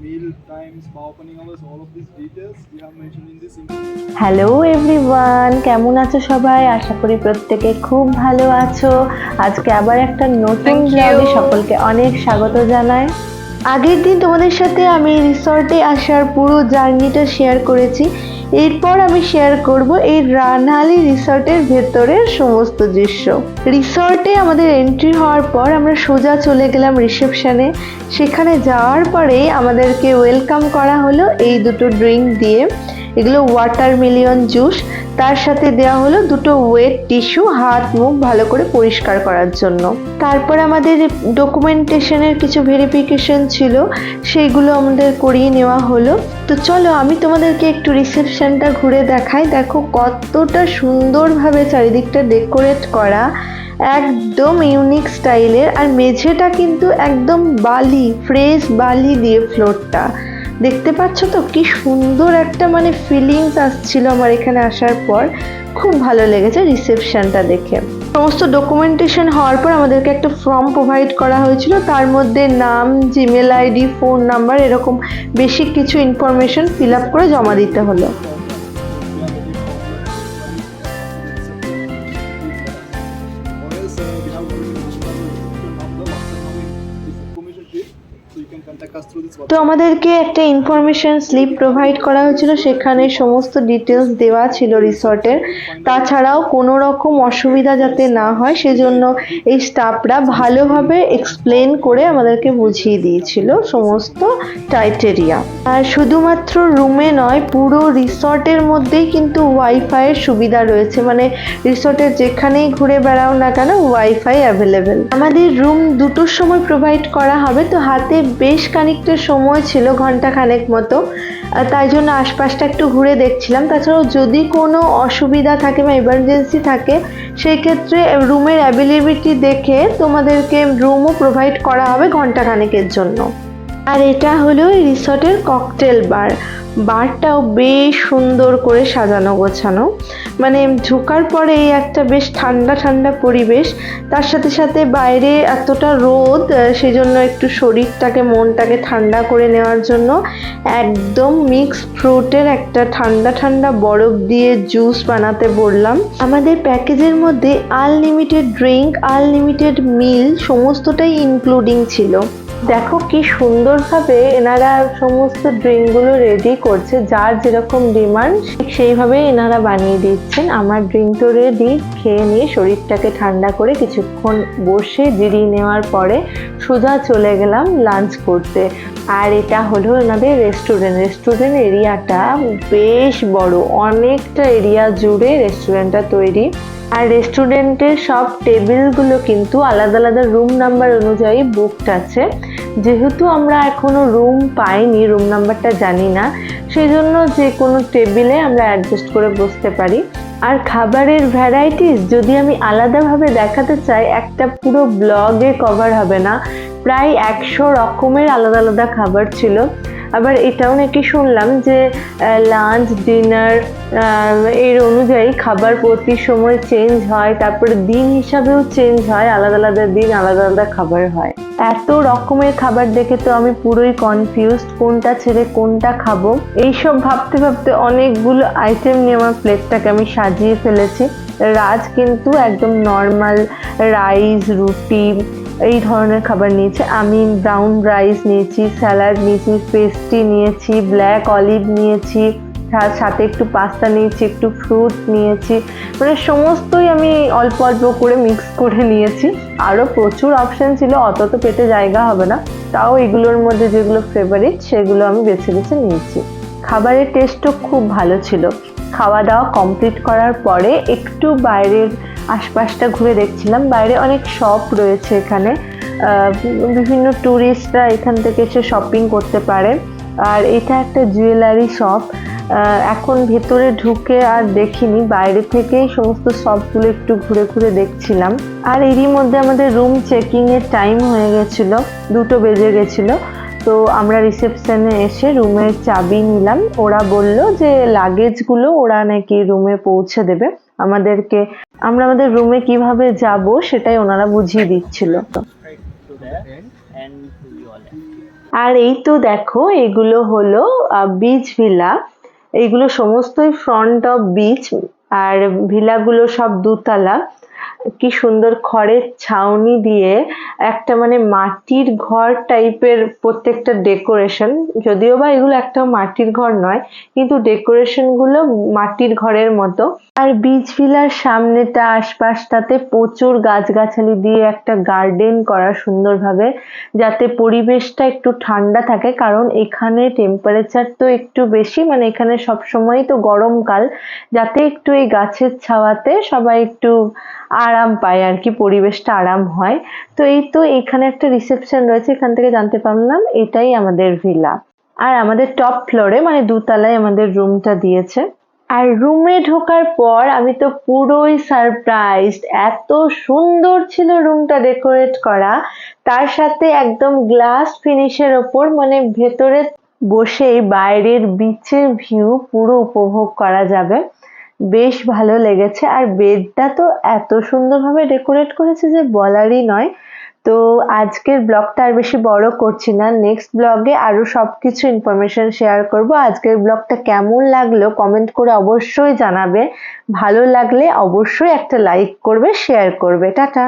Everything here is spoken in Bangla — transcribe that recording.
meal times, spa opening hours, all of these details we have mentioned in this information. Hello everyone কেমন আছো সবাই আশা করি প্রত্যেকে খুব ভালো আছো আজকে আবার একটা নতুন ভিডিওতে ব্লগে সকলকে অনেক স্বাগত জানাই আগের দিন তোমাদের সাথে আমি রিসর্টে আসার পুরো জার্নিটা শেয়ার করেছি। এরপর আমি শেয়ার করব এই রানহালি রিসর্টের ভেতরের সমস্ত দৃশ্য। রিসর্টে আমাদের এন্ট্রি হওয়ার পর আমরা সোজা চলে গেলাম রিসেপশানে সেখানে যাওয়ার পরে আমাদেরকে ওয়েলকাম করা হলো এই দুটো ড্রিঙ্ক দিয়ে। এগুলো ওয়াটার মিলিয়ন জুস তার সাথে দেওয়া হলো দুটো ওয়েট টিস্যু হাত, মুখ ভালো করে পরিষ্কার করার জন্য। তারপর আমাদের ডকুমেন্টেশনের কিছু ভেরিফিকেশন ছিল, সেইগুলো আমাদের করিয়ে নেওয়া হলো। তো চলো আমি তোমাদেরকে একটু রিসেপশনটা ঘুরে দেখাই। দেখো কতটা সুন্দরভাবে চারিদিকটা ডেকোরেট করা। একদম ইউনিক স্টাইলের আর মেঝেটা কিন্তু একদম বালি ফ্রেশ বালি দিয়ে ফ্লোরটা দেখতে পাচ্ছ তো? কি সুন্দর একটা মানে ফিলিংস আসছিল আমার এখানে আসার পর। খুব ভালো লেগেছে রিসেপশনটা দেখে। সমস্ত ডকুমেন্টেশন হওয়ার পর আমাদেরকে একটা ফর্ম প্রোভাইড করা হয়েছিল। তার মধ্যে নাম জিমেল আইডি ফোন নাম্বার এরকম বেসিক কিছু ইনফরমেশন ফিল আপ করে জমা দিতে হলো। তো আমাদেরকে একটা ইনফরমেশন স্লিপ প্রোভাইড করা হয়েছিল, সেখানে সমস্ত ডিটেলস দেওয়া ছিল রিসর্টের তাছাড়াও কোনো রকম অসুবিধা যাতে না হয়, সেজন্য এই স্টাফরা ভালোভাবে এক্সপ্লেন করে আমাদেরকে বুঝিয়ে দিয়েছিল সমস্ত টাইটেরিয়া আর শুধুমাত্র রুমে নয়, পুরো রিসর্টের মধ্যেই কিন্তু ওয়াইফাইয়ের সুবিধা রয়েছে। মানে রিসর্টের যেখানেই ঘুরে বেড়াও না কেন ওয়াইফাই অ্যাভেলেবেল আমাদের রুম দুটোর সময় প্রোভাইড করা হবে, তো হাতে বেশ খানিকটা সময় ছিল ঘণ্টা খানেক মতো তাই জন্য আশপাশটা একটু ঘুরে দেখছিলাম। তাছাড়াও যদি কোনো অসুবিধা থাকে বা ইমার্জেন্সি থাকে সেই ক্ষেত্রে রুমের অ্যাভেলেবিলিটি দেখে তোমাদেরকে রুমও প্রোভাইড করা হবে ঘণ্টা খানেকের জন্য। আর এটা হলো রিসর্টের ককটেল বার। বারটাও বেশ সুন্দর করে সাজানো গোছানো। মানে ঢোকার পরে একটা বেশ ঠান্ডা ঠান্ডা পরিবেশ। তার সাথে সাথে বাইরে এতটা রোদ সেজন্য একটু শরীরটাকে, মনটাকে ঠান্ডা করে নেওয়ার জন্য একদম মিক্স ফ্রুটের একটা ঠান্ডা ঠান্ডা বরফ দিয়ে জুস বানাতে বললাম। আমাদের প্যাকেজের মধ্যে আনলিমিটেড ড্রিঙ্ক আনলিমিটেড মিল সমস্তটাই ইনক্লুডিং ছিল। দেখো কি সুন্দরভাবে এনারা সমস্ত ড্রিঙ্কগুলো রেডি করছে, যার যেরকম ডিমান্ড, ঠিক সেইভাবে এনারা বানিয়ে দিচ্ছেন। আমার ড্রিঙ্ক তো রেডি খেয়ে নিয়ে শরীরটাকে ঠান্ডা করে কিছুক্ষণ বসে জিরিয়ে নেওয়ার পরে সোজা চলে গেলাম লাঞ্চ করতে। আর এটা হলো এনাদের রেস্টুরেন্ট রেস্টুরেন্ট এরিয়াটা বেশ বড়, অনেকটা এরিয়া জুড়ে রেস্টুরেন্টটা তৈরি। আর রেস্টুরেন্টের সব টেবিলগুলো কিন্তু আলাদা আলাদা রুম নাম্বার অনুযায়ী বুকড আছে। যেহেতু আমরা এখনও রুম পাইনি রুম নাম্বারটা জানি না সেই জন্য যে কোনো টেবিলে আমরা অ্যাডজাস্ট করে বসতে পারি। আর খাবারের ভ্যারাইটিস যদি আমি আলাদাভাবে দেখাতে চাই, একটা পুরো ব্লগে কভার হবে না। প্রায় একশো রকমের আলাদা আলাদা খাবার ছিল। আবার এটাও নাকি শুনলাম যে লাঞ্চ ডিনার এর অনুযায়ী খাবার প্রতি সময় চেঞ্জ হয়, তারপরে দিন হিসাবেও চেঞ্জ হয়, আলাদা আলাদা দিন, আলাদা আলাদা খাবার হয়। এত রকমের খাবার দেখে তো আমি পুরোই কনফিউজড কোনটা ছেড়ে কোনটা খাব। এইসব ভাবতে ভাবতে অনেকগুলো আইটেম নিয়ে আমার প্লেটটাকে আমি সাজিয়ে ফেলেছি। রাজ কিন্তু একদম নর্মাল রাইস রুটি এই ধরনের খাবার নিয়েছি। আমি ব্রাউন রাইস নিয়েছি স্যালাড নিয়েছি পেস্ট্রি নিয়েছি ব্ল্যাক অলিভ নিয়েছি সাথে একটু পাস্তা নিয়েছি, একটু ফ্রুট নিয়েছি। মানে সমস্তই আমি অল্প অল্প করে মিক্স করে নিয়েছি। আরও প্রচুর অপশন ছিল, অত তো পেটে জায়গা হবে না। তাও এগুলোর মধ্যে যেগুলো ফেভারিট সেগুলো আমি বেছে বেছে নিয়েছি। খাবারের টেস্টও খুব ভালো ছিল। খাওয়া দাওয়া কমপ্লিট করার পরে একটু বাইরের আশপাশটা ঘুরে দেখছিলাম। বাইরে অনেক শপ রয়েছে এখানে। বিভিন্ন ট্যুরিস্টরা এখান থেকে এসে শপিং করতে পারে। আর এটা একটা জুয়েলারি শপ এখন ভেতরে ঢুকে আর দেখিনি। বাইরে থেকেই সমস্ত শপগুলো একটু ঘুরে ঘুরে দেখছিলাম। আর এরই মধ্যে আমাদের রুম চেকিংয়ের টাইম হয়ে গেছিল। দুটো বেজে গেছিল। তো আমরা রিসেপশনে এসে রুমের চাবি নিলাম। ওরা বলল যে লাগেজগুলো ওরা নাকি রুমে পৌঁছে দেবে। আমাদেরকে, আমরা আমাদের রুমে কীভাবে যাব সেটাই ওনারা বুঝিয়ে দিচ্ছিল. আর এই তো দেখো, এগুলো হলো বিচ ভিলা এইগুলো সমস্তই ফ্রন্ট অফ বিচ আর ভিলাগুলো সব দুতলা কি সুন্দর খড়ের ছাউনি দিয়ে একটা মানে মাটির ঘর টাইপের প্রত্যেকটা ডেকোরেশন। যদিও বা এগুলো একটা মাটির ঘর নয়, কিন্তু ডেকোরেশনগুলো মাটির ঘরের মতো। আর বিচ ভিলার সামনেটা, আশপাশটাতে প্রচুর গাছগাছালি দিয়ে একটা গার্ডেন করা সুন্দরভাবে, যাতে পরিবেশটা একটু ঠান্ডা থাকে, কারণ এখানে টেম্পারেচার তো একটু বেশি মানে এখানে সবসময় তো গরমকাল, যাতে একটু এই গাছের ছাওয়াতে সবাই একটু আরাম পায় আর কি, পরিবেশটা আরাম হয়। তো এই তো এখানে একটা রিসেপশন রয়েছে, এখান থেকে জানতে পারলাম এটাই আমাদের ভিলা আর আমাদের টপ ফ্লোরে মানে দোতলায় আমাদের রুমটা দিয়েছে। আর রুমে ঢোকার পর আমি তো পুরোই সারপ্রাইজড এত সুন্দর ছিল রুমটা ডেকোরেট করা। তার সাথে একদম গ্লাস ফিনিশের ওপর মানে ভেতরে বসেই বাইরের বিচের ভিউ পুরো উপভোগ করা যাবে। বেশ ভালো লেগেছে। আর বেডটা তো এত সুন্দরভাবে ডেকোরেট করেছে যে বলারই নয়। তো আজকের ব্লগটা আর বেশি বড় করছি না। নেক্সট ব্লগে আরও সব কিছু ইনফরমেশন শেয়ার করব। আজকের ব্লগটা কেমন লাগল কমেন্ট করে অবশ্যই জানাবে। ভালো লাগলে অবশ্যই একটা লাইক করবে শেয়ার করবে। টাটা!